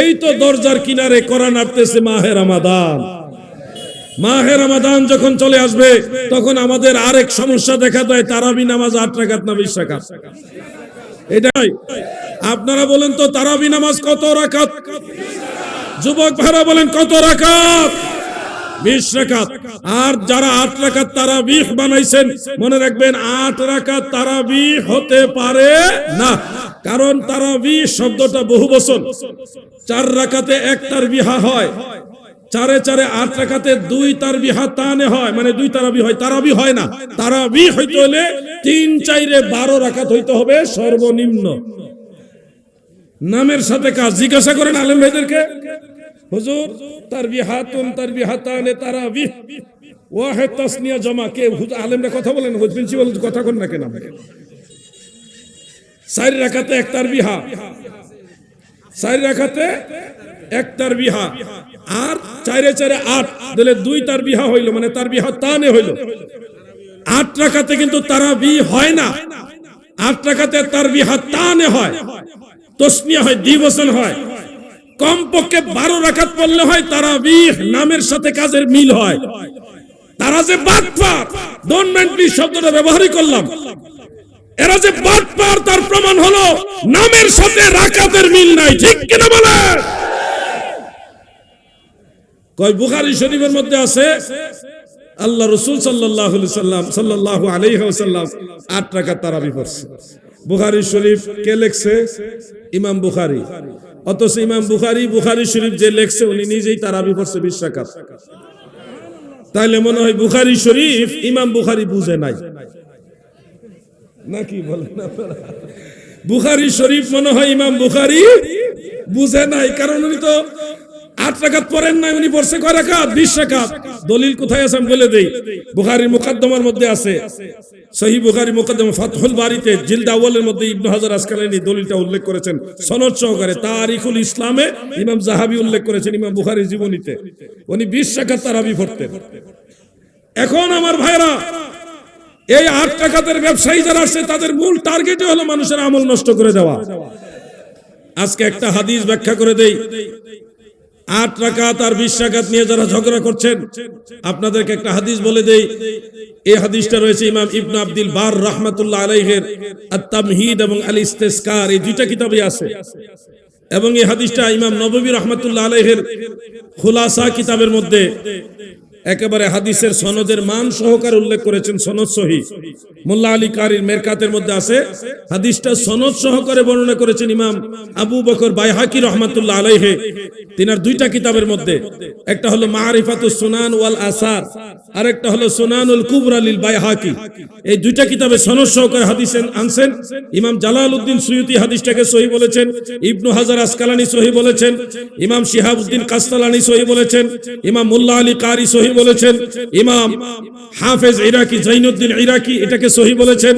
এই তো দরজার কিনারে করা নাড়তেছে মাহে রামাদান। মাহে রামাদান যখন চলে আসবে, তখন আমাদের আরেক সমস্যা দেখা দেয়, তারাবি নামাজ আট রাকাত না বিশ রাকাত? এটাই আপনারা বলেন তো, তারাবি নামাজ কত রাকাত? যুবক ভাইরা বলেন, কত রাখাত বিশ রাকাত। আর যারা আট রাকাত তারাবিহ বানাইছেন, মনে রাখবেন, আট রাকাত তারাবিহ হতে পারে না। কারণ তারাবিহ শব্দটা বহু বছর চার রাকাতে এক তার বিহা হয়। চারে চারে আট রাকাতে দুই তার বিহা তানে হয়। মানে দুই তারাবি হয় তারাবি হয় না। তারাবি হইতে হলে তিন চাইরে বারো রাকাত হইতে হবে সর্বনিম্ন। নামের সাথে কাজ জিজ্ঞাসা করেন আলেম ভাইদেরকে। হুজুর, তার বিহাতুন তার বিহাতানে তারা বিহ। ওয়াহেদ তাসনিয়া জমা, কে? আলেমরা কথা বলেন প্রিন্সিপাল কথা কন না কেন চার রাখাতে এক তার বিহা। চার রাখাতে এক তার বিহা। আর চারে চারে আট দিলে দুই তার বিহা হইল মানে তার বিহা তানে হইল। আট রাখাতে কিন্তু তারা বি হয় না। আট রাখাতে তার বিহা তানে হয়। তসনিয়া হয় দিবসন হয়। কমপক্ষে বারো রাখাত পড়লে হয় তারা বিহ নামের সাথে কাজের মিল হয়। তারা যে বাটপার ডোন্ট মেন্টলি শব্দটা ব্যবহারই করলাম। এরা যে বাটপার তার প্রমাণ হলো নামের সাথে রাকাতের মিল নাই, ঠিক কিনা বলে? কয়, বুখারী শরীফের মধ্যে আছে, আল্লাহ রসুল সাল্লাহ সাল্লাম সাল্লাহ আট রাকাত তারাবি পড়ছে। বুখারী শরীফ কে লেখছে? ইমাম বুখারী। অথচ ইমাম বুখারী বুখারী শরীফ যে লেখছে, উনি নিজেই তারাবি পড়ছে বিশ রাকাত। তাইলে মনে হয় বুখারী শরীফ ইমাম বুখারী বুঝে নাই। নাকি বলেন আপনারা? বুখারী শরীফ মনে হয় ইমাম বুখারী বুঝে নাই, কারণ উনি তো আট রাকাত পড়েন নাই, উনি পড়ছে কয় রাকাত? বিশ রাকাত। দলিল কোথায় আছে আমি বলে দেই। বুখারীর মুকদ্দমার মধ্যে আছে। সহি বুখারী মুকদ্দমা ফাতহুল বারিতে জিলদ আউয়ালের মধ্যে ইবনে হাজার আসকালানি দলিলটা উল্লেখ করেছেন সনদ সহকারে। তারিখুল ইসলামে ইমাম জাহাবি উল্লেখ করেছেন ইমাম বুখারীর জীবনীতে। উনি বিশ রাকাত তারাবি পড়তেন। এখন আমার ভাইরা এই আট টাকাতের ব্যবসায়ী যারা আছে তাদের মূল টার্গেটই হলো মানুষের আমল নষ্ট করে দেওয়া। আজকে একটা হাদিস ব্যাখ্যা করে দেই। আট রাকাত আর বিশ রাকাত নিয়ে যারা ঝগড়া করছেন, আপনাদেরকে একটা হাদিস বলে দেই। এই হাদিসটা রয়েছে ইমাম ইবনে আব্দুল বার রাহমাতুল্লাহ আলাইহের আত-তামহিদ এবং আল ইস্তেসকার এই দুইটা কিতাবে আছে। এবং এই হাদিসটা ইমাম নববী রহমতুল্লাহ আলাইহের খুলাসা কিতাবের মধ্যে একেবারে হাদিসের সনদের মান সহকারে উল্লেখ করেছেন সনদ সহি। মোল্লা আলী কারির মেরকাতের মধ্যে আছে। হাদিসটা সনদ সহকারে বর্ণনা করেছেন ইমাম আবু বকর বাইহাকি রহমাতুল্লাহ আলাইহে। তিনার দুইটা কিতাবের মধ্যে, একটা হলো মারিফাতুস সুনান ওয়াল আসার আর একটা হলো সুনানুল কুবরা লিল বাইহাকি। এই দুইটা কিতাবে সনদ সহকারে হাদিস আনছেন। ইমাম জালালউদ্দিন সুয়ুতি হাদিসটাকে সহি বলেছেন। ইবনু হাজার আসকালানি সহি বলেছেন। ইমাম শিহাবউদ্দিন কাস্তালানি সহি বলেছেন। ইমাম মোল্লা আলী কারি সহি বলেছেন, ইমাম হাফেজ ইরাকি জাইনুদ্দিন ইরাকি এটাকে সহি বলেছেন।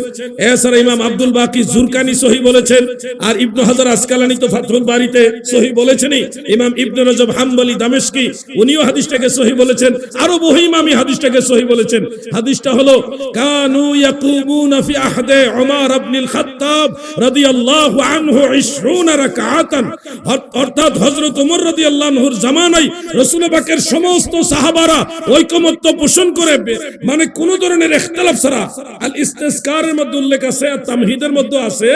এছাড়া ইমাম আব্দুল বাকি জুরকানি সহি বলেছেন, আর ইবনু হাজার আসকালানি তো ফাতহুল বাড়িতে সহি বলেছেনই। ইমাম ইবনু রজব হাম্বলি দামেশকি উনিও হাদিসটাকে সহি বলেছেন, আরও বহু ইমামই হাদিসটাকে সহি বলেছেন। হাদিসটা হলো, কানু ইয়াকুমুনা ফি আহদে উমর ইবনুল খাত্তাব রাদিয়াল্লাহু আনহু 20 রাকাতান অর্থাৎ হযরত ওমর রাদিয়াল্লাহু আনহুর জামানায় রাসূল পাকের সমস্ত সাহাবারা ঐকমত্য পোষণ করে মানে কোন ধরনের ইখতিলাফ ছাড়া। আল ইস্তিসকারের মধ্যে উল্লেখ আছে আর তামহিদের মধ্যে আছে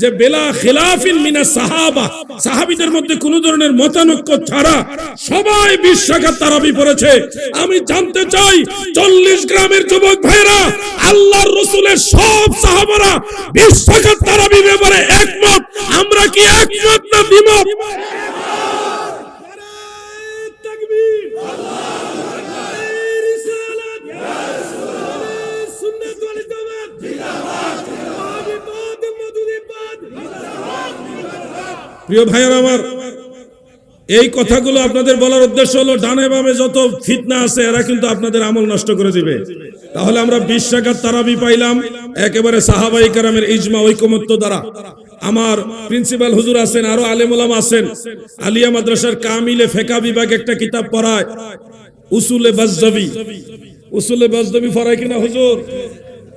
যে, বেলা খিলাফিন মিনা সাহাবা, সাহাবীদের মধ্যে কোন ধরনের মতানৈক্য ছাড়া সবাই বিশ্বাঘাত তারাবি পড়েছে। আমি জানতে চাই, চল্লিশ গ্রামের যুবক ভাইরা আল্লাহর রসুলের সব সাহাবারা বিশ্বাঘাত তারাবি ব্যাপারে একমত? আমরা কি একমত না দ্বিমত? প্রিয় ভাইয়ের আমার, এই কথাগুলো আপনাদের বলার উদ্দেশ্য হলো, ডানে বামে যত ফিতনা আছে, এরা কিন্তু আপনাদের আমল নষ্ট করে দিবে। তাহলে আমরা বিশ তারাবি পাইলাম, একেবারে সাহাবাই কারামের ইজমা ঐকমত্য দ্বারা। আমার প্রিন্সিপাল হুজুর আছেন, আরও আলেমুলাম আছেন, আলিয়া মাদ্রাসার কামিলে ফেকা বিভাগ একটা কিতাব পড়ায়, উসুলে বাজদাবি উসুলে বাজদাবি পড়ায় কিনা হুজুর?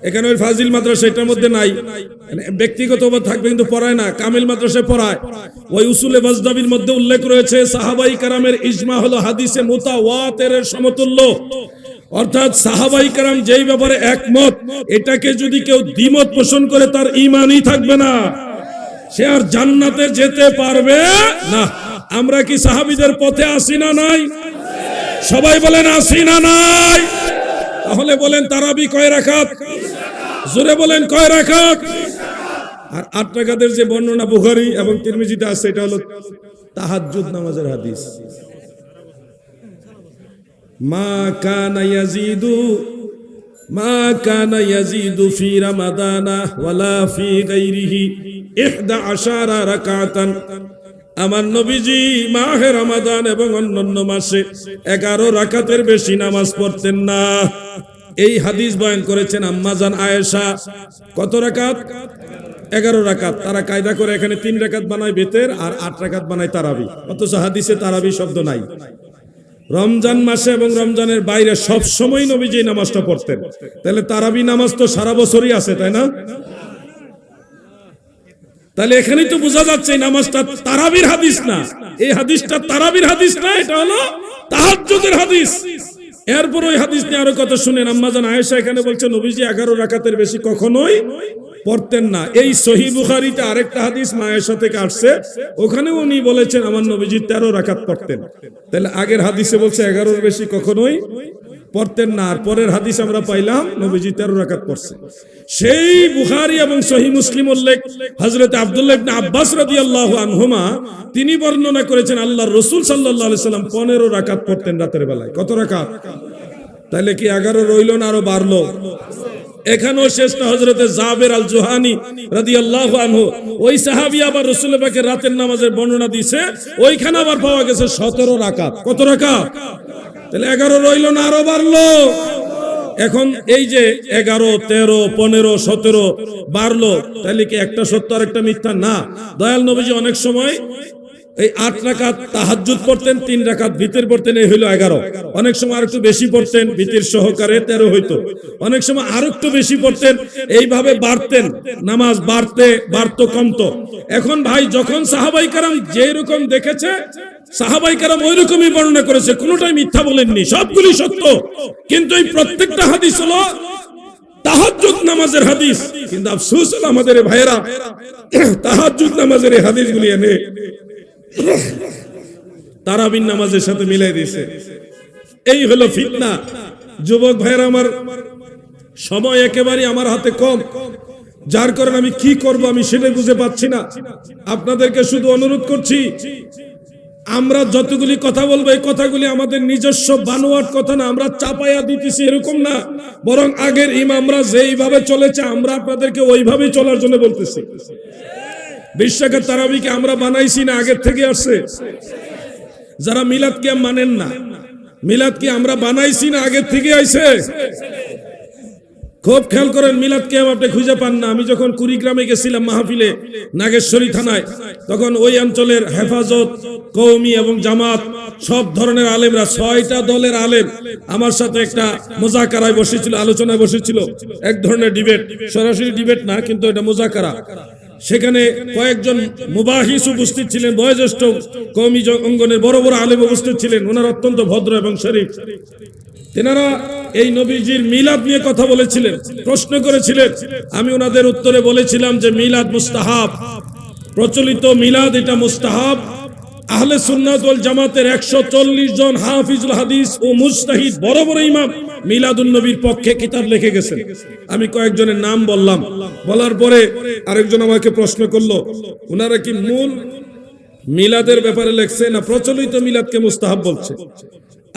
এখানে ওই ফাজিল মাদ্রাসা এটার মধ্যে নাই। মানে ব্যক্তিগত থাকবে কিন্তু পড়ায় না, কামিল মাদ্রাসায় পড়ায়। ওই উসুলে বাজদাবির মধ্যে উল্লেখ রয়েছে, সাহাবাই কারামের ইজমা হলো হাদিসে মুতাওয়াতের সমতুল্য। অর্থাৎ সাহাবাই কারাম যেই ব্যাপারে একমত, এটাকে যদি কেউ দ্বিমত পোষণ করে, তার ইমানই থাকবে না। সে আর জান্নাতে যেতে পারবে না। আমরা কি সাহাবিদের পথে আসি না নাই? সবাই বলেন, আসি না নাই? তাহলে বলেন, তারাবি কয় রাখাত? জোরে বলেন, কয় রাখাত? আর আট রাকাতের যে বর্ণনা বুখারী এবং তিরমিজিতে আছে, এটা হলো তাহাজ্জুদ নামাজের হাদিস। মা কানা ইয়াজিদু, মা কানা ইয়াজিদু ফি রামাদানা ওয়ালা ফি গাইরিহি গায়রিহি 11 রাকাতান। আমার নবীজি মাহে রমাদান এবং অন্যান্য মাসে এগারো রাকাতের বেশি নামাজ পড়তেন না। এই হাদিস বয়ান করেছেন আম্মাজান আয়েশা। কত রাকাত? এগারো রাকাত। তারা কায়দা করে এখানে তিন রাকাত বানায় বেতের আর আট রাকাত বানায় তারাবি। অথচ হাদিসে তারাবি শব্দ নাই। রমজান মাসে এবং রমজানের বাইরে সব সময় নবীজি নামাজটা পড়তেন। তাহলে তারাবি নামাজ তো সারা বছরই আছে, তাই না? তাহলে এখানেই তো বোঝা যাচ্ছে নামাজটা তারাবির হাদিস না। এই হাদিসটা তারাবির হাদিস না, এটা হলো তাহাজ্জুদের হাদিস। এরপর ওই হাদিস নিয়ে আরও কথা শুনেন? আম্মাজান আয়েশা এখানে বলছে, নবীজি এগারো রাকাতের বেশি কখনোই পড়তেন না। এই সহি বুখারিতে আরেকটা হাদিস মায়ের থেকে আসছে। ওখানে উনি বলেছেন, আমার নবীজি তেরো রাকাত পড়তেন। তাহলে আগের হাদিসে বলছে, এগারোর বেশি কখনোই পড়তেন না। আর পরের হাদিস আমরা পাইলাম, নবীজি তেরো রাকাত পড়ছে। সেই বুখারী এবং সহি মুসলিম উল্লেখ হযরত আব্দুল্লাহ ইবনে আব্বাস রাদিয়াল্লাহু আনহুমা, তিনি বর্ণনা করেছেন, আল্লাহর রাসূল সাল্লাল্লাহু আলাইহি সাল্লাম 15 রাকাত পড়তেন রাতের বেলায়। কত রাকাত? তাহলে কি 11 রইল না আরও বাড়লো? এখানেও শেষটা হজরতে জাবের আল জোহানি রাদিয়াল্লাহু আনহু। ওই সাহাবী আবার রসুল পাকের রাতের নামাজের বর্ণনা দিছে ওইখানে আবার পাওয়া গেছে 17 রাকাত। কত রাকাত? তাহলে 11 রইল না, আরও বাড়লো। এখন এই যে এগারো, তেরো, পনেরো, সতেরো বাড়লো, তাহলে কি একটা সত্য আর একটা মিথ্যা? না। দয়াল নবীজি অনেক সময় এই আট রাকাত তাহাজ্জুদ পড়তেন, তিন রাকাত ভিতর পড়তেন, এই হইল এগারো। অনেক সময় আরেকটু বেশি পড়তেন, ভিতর সহকারে তেরো হইতো। অনেক সময় আরেকটু বেশি পড়তেন, এইভাবে বাড়তেন, নামাজ বাড়তে, বাড়তো, কমতো। এখন ভাই, যখন সাহাবাই কারাম যে রকম দেখেছে সাহাবাই কারাম ওই রকমই বর্ণনা করেছে, কোনোটাই মিথ্যা বলেননি, সবগুলি সত্য। কিন্তু এই প্রত্যেকটা হাদিস হলো তাহাজ্জুদ নামাজের হাদিস। কিন্তু আফসোস হলো আমাদের তাহাজ্জুদ নামাজের হাদিসগুলি এনে তারাবিন নামাজের সাথে মিলাই দিয়েছে। এই হলো ফিতনা। যুবক আমার, সময় একেবারে আমার হাতে কম। যার কারণে আমি কি করব আমি সেটাই বুঝে পাচ্ছি না। আপনাদেরকে শুধু অনুরোধ করছি আমরা যতগুলি কথা বলব, এই কথাগুলি আমাদের নিজস্ব বানোয়াট কথা না, আমরা চাপাইয়া দিতেছি এরকম না। বরং আগের ইমামরা যেইভাবে চলেছে, আমরা আপনাদেরকে ওইভাবেই চলার জন্য বলতেছি। বিশ্বাকের তারাবিকে আমরা বানাইছি না, আগের থেকে আসছে। যারা মিলাদ কে মানেন না মিলাদ কি আমরা বানাইছি না, আগের থেকে আইছে। খুব খেয়াল করেন, মিলাদ কে আপনি খুঁজে পান না। আমি যখন কুড়িগ্রামে গেছিলাম মাহফিলে, নাগেশ্বরী থানায়, তখন ওই অঞ্চলের হেফাজত কৌমি এবং জামাত, সব ধরনের আলেমরা, ছয়টা দলের আলেম আমার সাথে একটা মোজাকারায় বসেছিল, আলোচনায় বসেছিল। এক ধরনের ডিবেট, সরাসরি ডিবেট না, কিন্তু এটা মোজাকারা। সেখানে কয়েকজন মুবাহিস উপস্থিত ছিলেন, বয়োজ্যেষ্ঠ কৌমি অঙ্গনের বড় বড় আলেম উপস্থিত ছিলেন। ওনার অত্যন্ত ভদ্র এবং শরীফ। তেনারা এই নবীজির মিলাদ নিয়ে কথা বলেছিলেন, প্রশ্ন করেছিলেন। আমি ওনাদের উত্তরে বলেছিলাম যে মিলাদ মুস্তাহাব, প্রচলিত মিলাদ এটা মুস্তাহাব। আহলে সুন্নাত ওয়াল জামাতের একশো চল্লিশ জন হাফিজুল হাদিস ও মুস্তাহিদ বড় বড় ইমাম মিলাদুন নবীর পক্ষে কিতাব লিখে গেছেন। আমি কয়েকজনের নাম বললাম। বলার পরে আরেকজন আমাকে প্রশ্ন করল, ওনারা কি মূল মিলাদের ব্যাপারে লেখছে না প্রচলিত মিলাদকে মুস্তাহাব বলছে?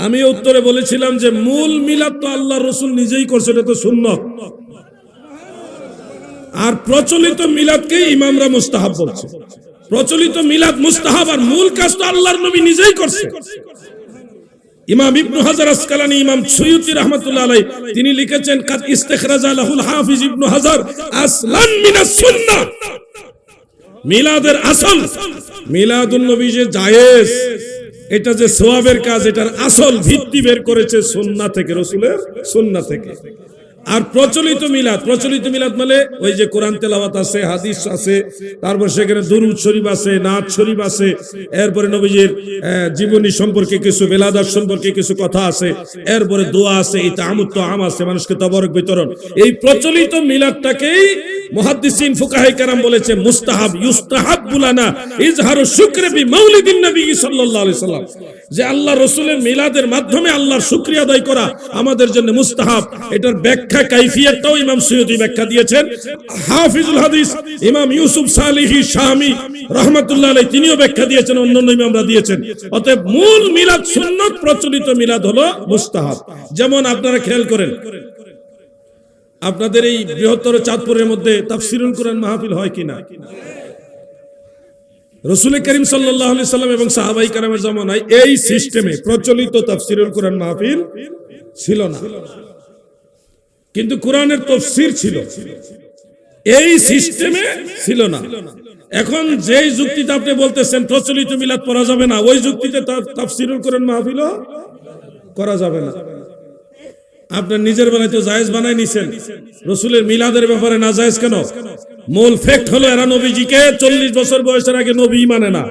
আমি উত্তরে বলেছিলাম যে মূল মিলাদ তো আল্লাহ রসুল নিজেই করছে, এটা তো সুন্নত। আর প্রচলিত মিলাদকে ইমামরা মুস্তাহাব বলছে। প্রচলিত মিলাদ মুস্তাহাব আর মূল কাজ তো আল্লাহর নবী নিজেই করছে। ইমাম ইবনু হাজার আসকালানি, ইমাম সৈয়দি রহমতুল্লাহ আলাই তিনি লিখেছেন, কাদ ইস্তেখরাজা লাহুল হাফিজ ইবনু হাজার আসলান মিনাস সুন্নাহ। মিলাদের আসল, মিলাদুন নবী যে জায়েজ। এটা যে সোয়াবের কাজ এটার আসল ভিত্তি বের করেছে সন্না থেকে রসুলের সন্না থেকে। আর প্রচলিত মিলাদ প্রচলিত মিলাদ মানে ওই যে কোরআন তেলাওয়াত আছে, হাদিস আছে, তারপর সেখানে দুরুদ শরীফ আছে নাথ শরীফ আছে, এরপরে নবীজির জীবনী সম্পর্কে কিছু বেলাদার সম্পর্কে কিছু কথা আছে, এরপরে দোয়া আছে এই তামুত আম আছে, মানুষকে তবরক, বিতরণ। এই প্রচলিত মিলাদটাকেই মুহাদ্দিসিন ফুকাহাই কারাম বলেছে, মুস্তাহাব ইউস্তাহাব ইজহারু শুকরে বি মাউলিদিন নবী সাল্লাল্লাহু আলাইহি সাল্লাম। যে আল্লাহ রাসূলের মিলাদের মাধ্যমে আল্লাহর শুকরিয়া আদায় করা আমাদের জন্য মুস্তাহাব। এটার ব্যাখ্যা কাইফিয়াতটাও ইমাম সৈয়দী ব্যাখ্যা দিয়েছেন। হাফিজুল হাদিস ইমাম ইউসুফ সালিহি শামি রহমাতুল্লাহ আলাইহি তিনিও ব্যাখ্যা দিয়েছেন, অন্যান্য ইমামরা দিয়েছেন। অতএব মূল মিলাদ সুন্নত, প্রচলিত মিলাদ হলো মুস্তাহাব। যেমন আপনারা খেয়াল করেন, আপনাদের এই বৃহত্তর চাঁদপুরের মধ্যে তাফসিরুল কোরআন মাহফিল হয় কিনা? রসুল করিম সাল্লাহ সাল্লাম এবং সাহাবাই কারামের জমানায় এই সিস্টেমে প্রচলিত তাফসিরুল কোরআন মাহফিল ছিল না। কিন্তু কোরআনের তফসির ছিল। এই সিস্টেমে ছিল না। এখন যেই যুক্তিতে আপনি বলতেছেন, প্রচলিত মিলাদ পড়া যাবে না, ওই যুক্তিতে তাফসিরুল কোরআন মাহফিলও করা যাবে না। আপনার নিজের বেলায় তো জায়েজ বানাই নিছেন। রসুলের মিলাদের ব্যাপারে না জায়েজ কেন? মূল ফ্যাক্ট হলো, এরা নবীজিকে চল্লিশ বছর বয়সের আগে নবী মানে না।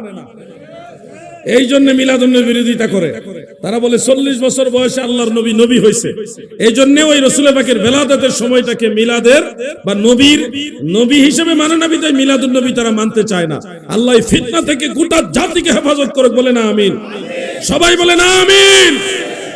এই জন্য মিলাদুন্নের বিরোধিতা করে। তারা বলে, চল্লিশ বছর বয়সে আল্লাহর নবী নবী হয়েছে। এই জন্য ওই রসুলের পাকের বেলাদাতের সময়টাকে মিলাদের বা নবীর নবী হিসেবে মানে না বিদায় মিলাদুন নবী তারা মানতে চায় না। আল্লাহ ফিতনা থেকে গোটা জাতিকে হেফাজত করে বলে না আমিন। সবাই বলে না আমিন।